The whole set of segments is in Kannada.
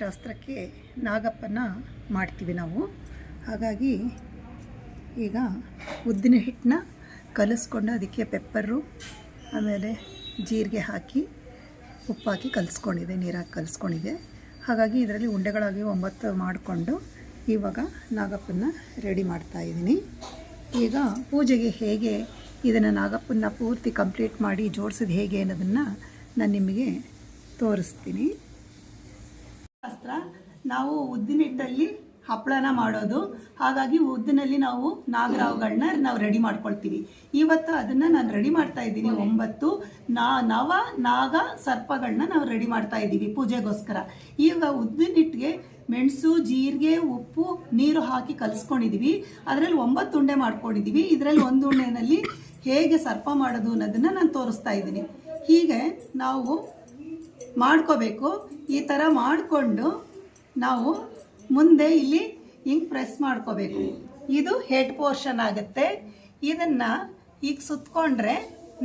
ಶಾಸ್ತ್ರಕ್ಕೆ ನಾಗಪ್ಪನ ಮಾಡ್ತೀವಿ ನಾವು. ಹಾಗಾಗಿ ಈಗ ಉದ್ದಿನ ಹಿಟ್ಟನ್ನ ಕಲಿಸ್ಕೊಂಡು ಅದಕ್ಕೆ ಪೆಪ್ಪರು, ಆಮೇಲೆ ಜೀರಿಗೆ ಹಾಕಿ ಉಪ್ಪಾಕಿ ಕಲಿಸ್ಕೊಂಡಿದೆ ನೀರಾಗಿ ಕಲಿಸ್ಕೊಂಡಿದೆ. ಹಾಗಾಗಿ ಇದರಲ್ಲಿ ಉಂಡೆಗಳಾಗಿ ಒಂಬತ್ತು ಮಾಡಿಕೊಂಡು ಇವಾಗ ನಾಗಪ್ಪನ ರೆಡಿ ಮಾಡ್ತಾ ಇದ್ದೀನಿ. ಈಗ ಪೂಜೆಗೆ ಹೇಗೆ ಇದನ್ನು ನಾಗಪ್ಪನ ಪೂರ್ತಿ ಕಂಪ್ಲೀಟ್ ಮಾಡಿ ಜೋಡಿಸಿದ ಹೇಗೆ ಅನ್ನೋದನ್ನು ನಾನು ನಿಮಗೆ ತೋರಿಸ್ತೀನಿ. ಶಾಸ್ತ್ರ, ನಾವು ಉದ್ದಿನಿಟ್ಟಲ್ಲಿ ಹಪ್ಪಳನ ಮಾಡೋದು. ಹಾಗಾಗಿ ಉದ್ದಿನಲ್ಲಿ ನಾವು ನಾಗರಾವುಗಳನ್ನ ನಾವು ರೆಡಿ ಮಾಡ್ಕೊಳ್ತೀವಿ. ಇವತ್ತು ಅದನ್ನು ನಾನು ರೆಡಿ ಮಾಡ್ತಾ ಇದ್ದೀನಿ. ಒಂಬತ್ತು ನಾ, ನವ, ನಾಗ ಸರ್ಪಗಳನ್ನ ನಾವು ರೆಡಿ ಮಾಡ್ತಾ ಇದ್ದೀವಿ ಪೂಜೆಗೋಸ್ಕರ. ಈಗ ಉದ್ದಿನ ಹಿಟ್ಟಿಗೆ ಮೆಣಸು, ಜೀರಿಗೆ, ಉಪ್ಪು, ನೀರು ಹಾಕಿ ಕಲಿಸ್ಕೊಂಡಿದ್ದೀವಿ ಅದರಲ್ಲಿ ಒಂಬತ್ತು ಉಂಡೆ ಮಾಡ್ಕೊಂಡಿದ್ದೀವಿ ಇದರಲ್ಲಿ ಒಂದು ಉಂಡೆನಲ್ಲಿ ಹೇಗೆ ಸರ್ಪ ಮಾಡೋದು ಅನ್ನೋದನ್ನು ನಾನು ತೋರಿಸ್ತಾ ಇದ್ದೀನಿ. ಹೀಗೆ ನಾವು ಮಾಡ್ಕೋಬೇಕು. ಈ ಥರ ಮಾಡಿಕೊಂಡು ನಾವು ಮುಂದೆ ಇಲ್ಲಿ ಹಿಂಗೆ ಪ್ರೆಸ್ ಮಾಡ್ಕೋಬೇಕು. ಇದು ಹೆಡ್ ಪೋರ್ಷನ್ ಆಗುತ್ತೆ. ಇದನ್ನು ಈಗ ಸುತ್ತಕೊಂಡ್ರೆ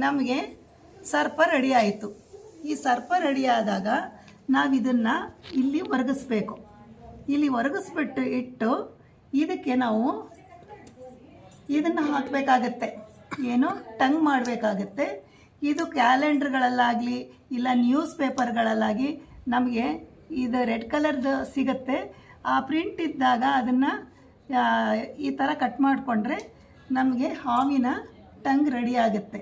ನಮಗೆ ಸರ್ಪ ರೆಡಿ ಆಯಿತು. ಈ ಸರ್ಪ ರೆಡಿ ಆದಾಗ ನಾವು ಇದನ್ನು ಇಲ್ಲಿ ಒರಗಿಸ್ಬೇಕು. ಇಲ್ಲಿ ಒರಗಿಸ್ಬಿಟ್ಟು ಇಟ್ಟು ಇದಕ್ಕೆ ನಾವು ಇದನ್ನು ಹಾಕಬೇಕಾಗತ್ತೆ. ಏನು? ಟಂಗ್ ಮಾಡಬೇಕಾಗತ್ತೆ. ಇದು ಕ್ಯಾಲೆಂಡ್ರ್ಗಳಲ್ಲಾಗಲಿ ಇಲ್ಲ ನ್ಯೂಸ್ ಪೇಪರ್ಗಳಲ್ಲಾಗಿ ನಮಗೆ ಇದು ರೆಡ್ ಕಲರ್ದು ಸಿಗುತ್ತೆ. ಆ ಪ್ರಿಂಟ್ ಇದ್ದಾಗ ಅದನ್ನು ಈ ಥರ ಕಟ್ ಮಾಡಿಕೊಂಡ್ರೆ ನಮಗೆ ಹಾವಿನ ಟಂಗ್ ರೆಡಿ ಆಗುತ್ತೆ.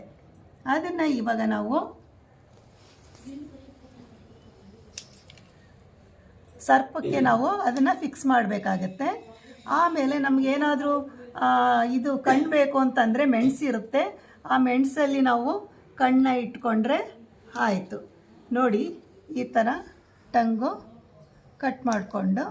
ಅದನ್ನು ಇವಾಗ ನಾವು ಸರ್ಪಕ್ಕೆ ನಾವು ಅದನ್ನು ಫಿಕ್ಸ್ ಮಾಡಬೇಕಾಗತ್ತೆ. ಆಮೇಲೆ ನಮಗೇನಾದರೂ ಇದು ಕಣ್ಣು ಬೇಕು ಅಂತಂದರೆ ಮೆಣಸಿರುತ್ತೆ. ಆ ಮೆಣಸಲ್ಲಿ ನಾವು ಕಣ್ಣ ಇಟ್ಕೊಂಡ್ರೆ ಆಯಿತು. ನೋಡಿ, ಈ ಥರ ಟಂಗು ಕಟ್ ಮಾಡಿಕೊಂಡು.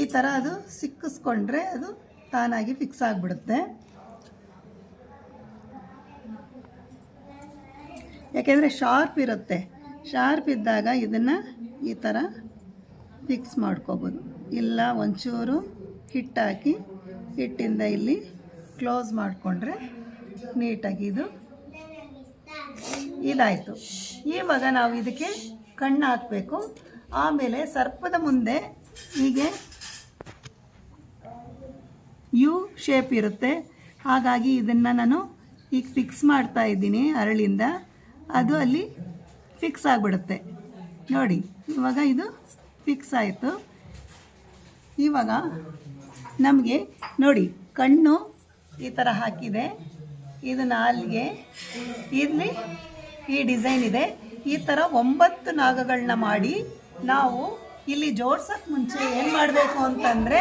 ಈ ಥರ ಅದು ಸಿಕ್ಕಿಸ್ಕೊಂಡ್ರೆ ಅದು ತಾನಾಗಿ ಫಿಕ್ಸ್ ಆಗಿಬಿಡುತ್ತೆ. ಯಾಕೆಂದರೆ ಶಾರ್ಪ್ ಇರುತ್ತೆ. ಶಾರ್ಪ್ ಇದ್ದಾಗ ಇದನ್ನು ಈ ಥರ ಫಿಕ್ಸ್ ಮಾಡ್ಕೋಬೋದು. ಇಲ್ಲ, ಒಂಚೂರು ಹಿಟ್ಟು ಹಾಕಿ ಹಿಟ್ಟಿಂದ ಇಲ್ಲಿ ಕ್ಲೋಸ್ ಮಾಡಿಕೊಂಡ್ರೆ ನೀಟಾಗಿ ಇದು ಇದಾಯಿತು. ಇವಾಗ ನಾವು ಇದಕ್ಕೆ ಕಣ್ಣು ಹಾಕಬೇಕು. ಆಮೇಲೆ ಸರ್ಪದ ಮುಂದೆ ಹೀಗೆ ಯು ಶೇಪ್ ಇರುತ್ತೆ. ಹಾಗಾಗಿ ಇದನ್ನು ನಾನು ಈಗ ಫಿಕ್ಸ್ ಮಾಡ್ತಾ ಇದ್ದೀನಿ ಅರಳಿಂದ. ಅದು ಅಲ್ಲಿ ಫಿಕ್ಸ್ ಆಗಿಬಿಡುತ್ತೆ. ನೋಡಿ, ಇವಾಗ ಇದು ಫಿಕ್ಸ್ ಆಯಿತು. ಇವಾಗ ನಮಗೆ ನೋಡಿ, ಕಣ್ಣು ಈ ಥರ ಹಾಕಿದೆ. ಇದು ನಾಲ್ಗೆ. ಇಲ್ಲಿ ಈ ಡಿಸೈನ್ ಇದೆ. ಈ ಥರ ಒಂಬತ್ತು ನಾಗಗಳನ್ನ ಮಾಡಿ ನಾವು ಇಲ್ಲಿ ಜೋಡ್ಸೋಕ್ಕೆ ಮುಂಚೆ ಏನು ಮಾಡಬೇಕು ಅಂತಂದರೆ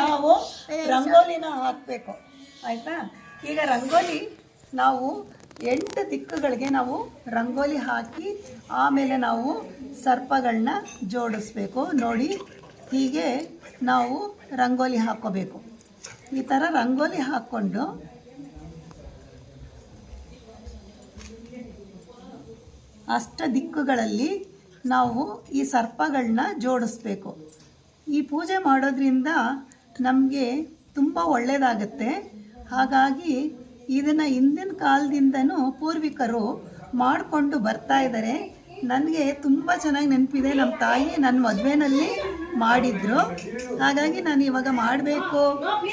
ನಾವು ರಂಗೋಲಿನ ಹಾಕಬೇಕು. ಆಯಿತಾ? ಈಗ ರಂಗೋಲಿ ನಾವು ಎಂಟು ದಿಕ್ಕುಗಳಿಗೆ ನಾವು ರಂಗೋಲಿ ಹಾಕಿ ಆಮೇಲೆ ನಾವು ಸರ್ಪಗಳನ್ನ ಜೋಡಿಸ್ಬೇಕು. ನೋಡಿ ಹೀಗೆ ನಾವು ರಂಗೋಲಿ ಹಾಕ್ಕೋಬೇಕು ಈ ಥರ ರಂಗೋಲಿ ಹಾಕ್ಕೊಂಡು ಅಷ್ಟ ದಿಕ್ಕುಗಳಲ್ಲಿ ನಾವು ಈ ಸರ್ಪಗಳನ್ನ ಜೋಡಿಸ್ಬೇಕು. ಈ ಪೂಜೆ ಮಾಡೋದ್ರಿಂದ ನಮಗೆ ತುಂಬ ಒಳ್ಳೆಯದಾಗತ್ತೆ ಹಾಗಾಗಿ ಇದನ್ನು ಹಿಂದಿನ ಕಾಲದಿಂದನೂ ಪೂರ್ವಿಕರು ಮಾಡಿಕೊಂಡು ಬರ್ತಾ ಇದ್ದಾರೆ ನನಗೆ ತುಂಬ ಚೆನ್ನಾಗಿ ನೆನಪಿದೆ. ನಮ್ಮ ತಾಯಿ ನನ್ನ ಮದುವೆನಲ್ಲಿ ಮಾಡಿದ್ರು. ಹಾಗಾಗಿ ನಾನು ಇವಾಗ ಮಾಡಬೇಕು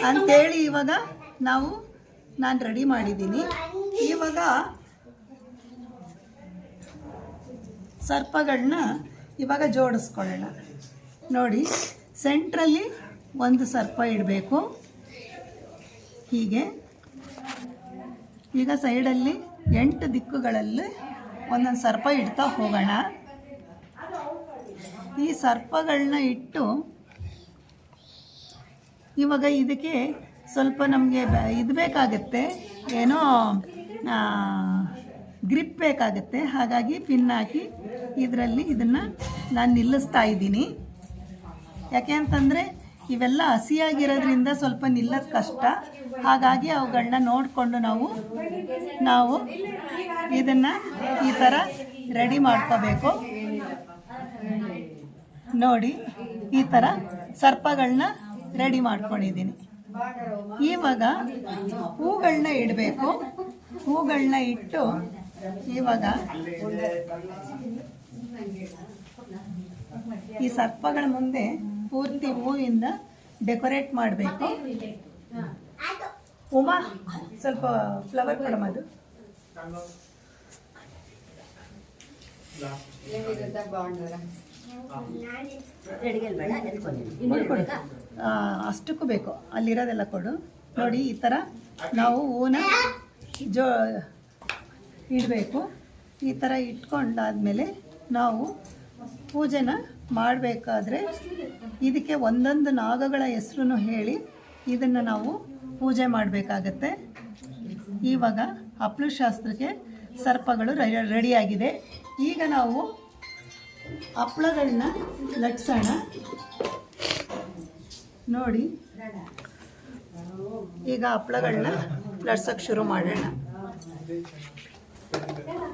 ಅಂಥೇಳಿ ಇವಾಗ ನಾವು ನಾನು ರೆಡಿ ಮಾಡಿದ್ದೀನಿ. ಇವಾಗ ಸರ್ಪಗಳನ್ನ ಇವಾಗ ಜೋಡಿಸ್ಕೊಳ್ಳೋಣ. ನೋಡಿ ಸೆಂಟ್ರಲ್ಲಿ ಒಂದು ಸರ್ಪ ಇಡಬೇಕು. ಹೀಗೆ. ಈಗ ಸೈಡಲ್ಲಿ ಎಂಟು ದಿಕ್ಕುಗಳಲ್ಲಿ ಒಂದೊಂದು ಸರ್ಪ ಇಡ್ತಾ ಹೋಗೋಣ. ಈ ಸರ್ಪಗಳನ್ನ ಇಟ್ಟು ಇವಾಗ ಇದಕ್ಕೆ ಸ್ವಲ್ಪ ನಮಗೆ ಇದು ಬೇಕಾಗತ್ತೆ, ಏನೋ ಗ್ರಿಪ್ ಬೇಕಾಗುತ್ತೆ. ಹಾಗಾಗಿ ಪಿನ್ ಹಾಕಿ ಇದರಲ್ಲಿ ಇದನ್ನು ನಾನು ನಿಲ್ಲಿಸ್ತಾ ಇದ್ದೀನಿ. ಯಾಕೆ ಅಂತಂದರೆ ಇವೆಲ್ಲ ಹಸಿಯಾಗಿರೋದ್ರಿಂದ ಸ್ವಲ್ಪ ನಿಲ್ಲೋದು ಕಷ್ಟ. ಹಾಗಾಗಿ ಅವುಗಳನ್ನ ನೋಡಿಕೊಂಡು ನಾವು ನಾವು ಇದನ್ನು ಈ ಥರ ರೆಡಿ ಮಾಡ್ಕೋಬೇಕು. ನೋಡಿ ಈ ಥರ ಸರ್ಪಗಳನ್ನ ರೆಡಿ ಮಾಡ್ಕೊಂಡಿದ್ದೀನಿ. ಇವಾಗ ಹೂಗಳನ್ನ ಇಡಬೇಕು. ಹೂಗಳನ್ನ ಇಟ್ಟು ಇವಾಗ ಈ ಸರ್ಪಗಳ ಮುಂದೆ ಪೂರ್ತಿ ಹೂವಿಂದ ಡೆಕೋರೇಟ್ ಮಾಡಬೇಕು. ಉಮಾ, ಸ್ವಲ್ಪ ಫ್ಲವರ್ ಕೊಡಮ್ಮ ಅದು. ಅಷ್ಟಕ್ಕೂ ಬೇಕು. ಅಲ್ಲಿರೋದೆಲ್ಲ ಕೊಡು. ನೋಡಿ ಈ ಥರ ನಾವು ಹೂನ ಜೋ ಇಡಬೇಕು. ಈ ಥರ ಇಟ್ಕೊಂಡಾದಮೇಲೆ ನಾವು ಪೂಜೆನ ಮಾಡಬೇಕಾದ್ರೆ ಇದಕ್ಕೆ ಒಂದೊಂದು ನಾಗಗಳ ಹೆಸರು ಹೇಳಿ ಇದನ್ನು ನಾವು ಪೂಜೆ ಮಾಡಬೇಕಾಗತ್ತೆ. ಇವಾಗ ಅಪ್ಲು ಶಾಸ್ತ್ರಕ್ಕೆ ಸರ್ಪಗಳು ರೆಡಿಯಾಗಿದೆ. ಈಗ ನಾವು ಹಪ್ಳಗಳನ್ನ ಲಟ್ಸೋಣ. ನೋಡಿ. ಈಗ ಹಪ್ಪಳಗಳನ್ನ ಲಟ್ಸೋಕ್ಕೆ ಶುರು ಮಾಡೋಣ.